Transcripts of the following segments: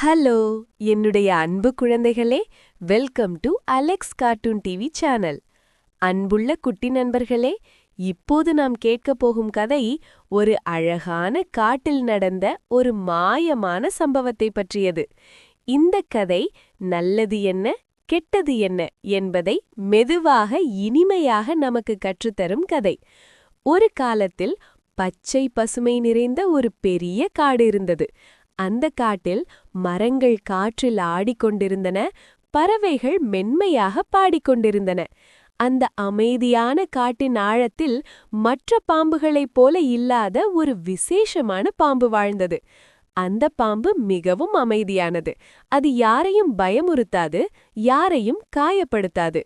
Hello என்னுடைய அன்பு குழந்தைகளே welcome to Alex cartoon TV channel அன்புள்ள குட்டி நண்பர்களே இப்போது நாம் கேட்கப் போகும் கதை ஒரு அழகான காட்டில் நடந்த ஒரு மாயமான சம்பவத்தை பற்றியது. இந்த கதை நல்லது என்ன கெட்டது என்ன என்பதை மெதுவாக இனிமையாக நமக்கு கற்றுத்தரும் கதை. ஒரு காலத்தில் பச்சை பசுமை நிறைந்த ஒரு பெரிய காடு இருந்தது. அந்த காட்டில் மரங்கள் காற்றில் ஆடிக்கொண்டிருந்தன பறவைகள் மென்மையாக பாடிக்கொண்டிருந்தன. அந்த அமைதியான காட்டின் ஆழத்தில் மற்ற பாம்புகளைப் போல இல்லாத ஒரு விசேஷமான பாம்பு வாழ்ந்தது. அந்த பாம்பு மிகவும் அமைதியானது. அது யாரையும் பயமுறுத்தாது யாரையும் காயப்படுத்தாது.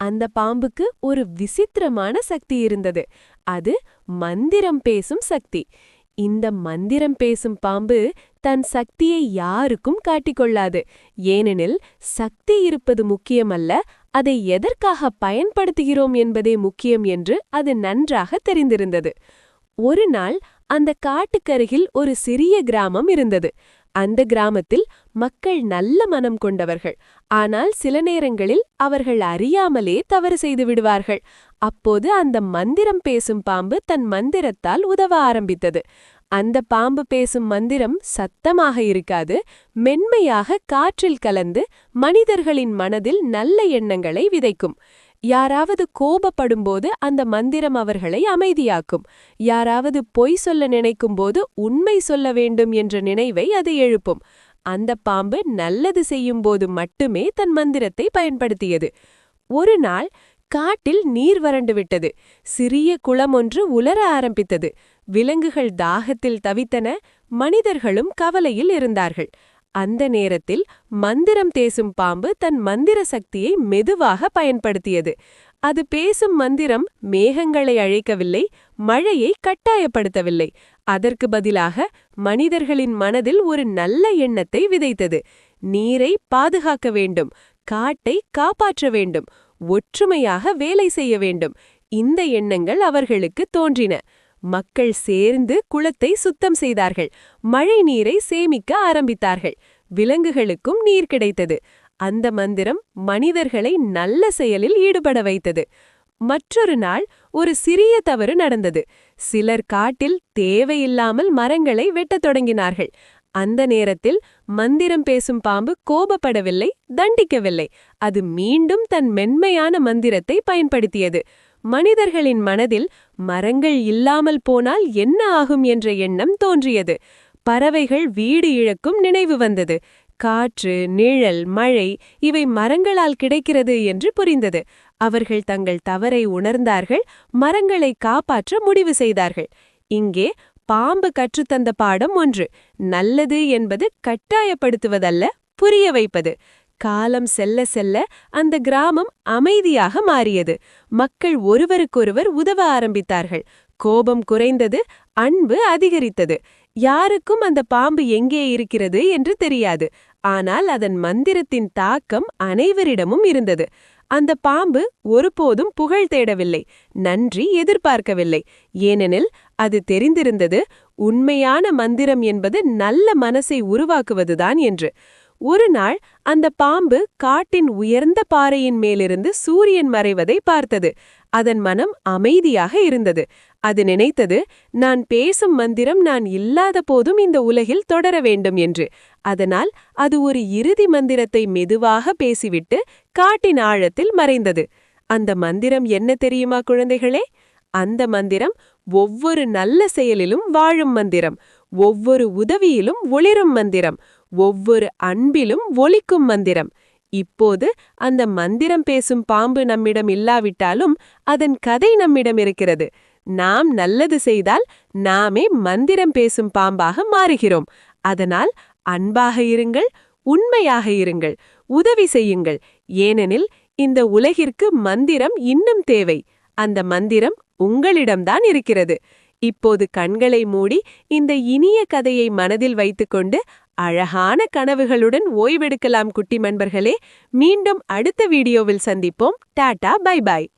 அந்த பாம்புக்கு ஒரு விசித்திரமான சக்தி இருந்தது. அது மந்திரம் பேசும் சக்தி. இந்த மந்திரம் பேசும் பாம்பு தன் சக்தியை யாருக்கும் காட்டிக்கொள்ளாது. ஏனெனில் சக்தி இருப்பது முக்கியமல்ல அதை எதற்காக பயன்படுத்துகிறோம் என்பதே முக்கியம் என்று அது நன்றாக தெரிந்திருந்தது. ஒரு நாள் அந்த காட்டுக்கருகில் ஒரு சிறிய கிராமம் இருந்தது. அந்த கிராமத்தில் மக்கள் நல்ல மனம் கொண்டவர்கள். ஆனால் சில நேரங்களில் அவர்கள் அறியாமலே தவறு செய்து விடுவார்கள். அப்போது அந்த மந்திரம் பேசும் பாம்பு தன் மந்திரத்தால் உதவ ஆரம்பித்தது. அந்த பாம்பு பேசும் மந்திரம் சத்தமாக இருக்காது மென்மையாக காற்றில் கலந்து மனிதர்களின் மனதில் நல்ல எண்ணங்களை விதைக்கும். யாராவது கோபப்படும்போது அந்த மந்திரம் அவர்களை அமைதியாக்கும். யாராவது பொய் சொல்ல நினைக்கும்போது உண்மை சொல்ல வேண்டும் என்ற நினைவை அது எழுப்பும். அந்த பாம்பு நல்லது செய்யும்போது மட்டுமே தன் மந்திரத்தை பயன்படுத்தியது. ஒரு நாள் காட்டில் நீர் வறண்டு விட்டது. சிறிய குளம் ஒன்று உலர ஆரம்பித்தது. விலங்குகள் தாகத்தில் தவித்தன. மனிதர்களும் கவலையில் இருந்தார்கள். அந்த நேரத்தில் மந்திரம் தேசும் பாம்பு தன் மந்திர சக்தியை மெதுவாக பயன்படுத்தியது. அது பேசும் மந்திரம் மேகங்களை அழைக்கவில்லை மழையை கட்டாயப்படுத்தவில்லை. அதற்கு பதிலாக மனிதர்களின் மனதில் ஒரு நல்ல எண்ணத்தை விதைத்தது. நீரை பாதுகாக்க வேண்டும் காட்டை காப்பாற்ற வேண்டும் ஒற்றுமையாக வேலை செய்ய வேண்டும். இந்த எண்ணங்கள் அவர்களுக்கு தோன்றின. மக்கள் சேர்ந்து குளத்தை சுத்தம் செய்தார்கள். மழை நீரை சேமிக்க ஆரம்பித்தார்கள். விலங்குகளுக்கும் நீர் கிடைத்தது. அந்த மந்திரம் மனிதர்களை நல்ல செயலில் ஈடுபட வைத்தது. மற்றொரு நாள் ஒரு சிறிய தவறு நடந்தது. சிலர் காட்டில் தேவையில்லாமல் மரங்களை வெட்டத் தொடங்கினார்கள். அந்த நேரத்தில் மந்திரம் பேசும் பாம்பு கோபப்படவில்லை தண்டிக்கவில்லை. அது மீண்டும் தன் மென்மையான மந்திரத்தை பயன்படுத்தியது. மனிதர்களின் மனதில் மரங்கள் இல்லாமல் போனால் என்ன ஆகும் என்ற எண்ணம் தோன்றியது. பறவைகள் வீடு இழக்கும் நினைவு வந்தது. காற்று நிழல் மழை இவை மரங்களால் கிடைக்கிறது என்று புரிந்தது. அவர்கள் தங்கள் தவறை உணர்ந்தார்கள் மரங்களை காப்பாற்ற முடிவு செய்தார்கள். இங்கே பாம்பு கற்றுத்தந்த பாடம் ஒன்று. நல்லது என்பது கட்டாயப்படுத்துவதல்ல புரிய வைப்பது. காலம் செல்ல செல்ல அந்த கிராமம் அமைதியாக மாறியது. மக்கள் ஒருவருக்கொருவர் உதவ ஆரம்பித்தார்கள். கோபம் குறைந்தது அன்பு அதிகரித்தது. யாருக்கும் அந்த பாம்பு எங்கே இருக்கிறது என்று தெரியாது. ஆனால் அதன் மந்திரத்தின் தாக்கம் அனைவரிடமும் இருந்தது. அந்த பாம்பு ஒருபோதும் புகழ் தேடவில்லை. நன்றி எதிர்பார்க்கவில்லை. ஏனெனில் அது தெரிந்திருந்தது உண்மையான மந்திரம் என்பது நல்ல மனசை உருவாக்குவதுதான் என்று. ஒரு நாள் அந்த பாம்பு காட்டின் உயர்ந்த பாறையின் மேலிருந்து சூரியன் மறைவதை பார்த்தது. அதன் மனம் அமைதியாக இருந்தது. அது நினைத்தது நான் பேசும் மந்திரம் நான் இல்லாத போதும் இந்த உலகில் தொடர வேண்டும் என்று. அதனால் அது ஒரு இறுதி மந்திரத்தை மெதுவாக பேசிவிட்டு காட்டின் ஆழத்தில் மறைந்தது. அந்த மந்திரம் என்ன தெரியுமா குழந்தைகளே? அந்த மந்திரம் ஒவ்வொரு நல்ல செயலிலும் வாழும் மந்திரம் ஒவ்வொரு உதவியிலும் ஒளிரும் மந்திரம் ஒவ்வொரு அன்பிலும் ஒலிக்கும் மந்திரம். இப்போது அந்த மந்திரம் பேசும் பாம்பு நம்மிடம் இல்லாவிட்டாலும் அதன் கதை நம்மிடம் இருக்கிறது. நாம் நல்லது செய்தால் நாமே மந்திரம் பேசும் பாம்பாக மாறுகிறோம். அதனால் அன்பாக இருங்கள் உண்மையாக இருங்கள் உதவி செய்யுங்கள். ஏனெனில் இந்த உலகிற்கு மந்திரம் இன்னும் தேவை. அந்த மந்திரம் உங்களிடம்தான் இருக்கிறது. இப்போது கண்களை மூடி இந்த இனிய கதையை மனதில் வைத்துக்கொண்டு அழகான கனவுகளுடன் ஓய்வெடுக்கலாம் குட்டி நண்பர்களே. மீண்டும் அடுத்த வீடியோவில் சந்திப்போம். Tata bye bye